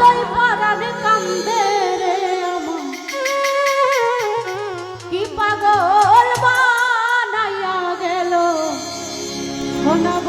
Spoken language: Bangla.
হৃদয় ভরার কান্দে রে আমার। কি পাগল বানাইয়া গেল। শোনাব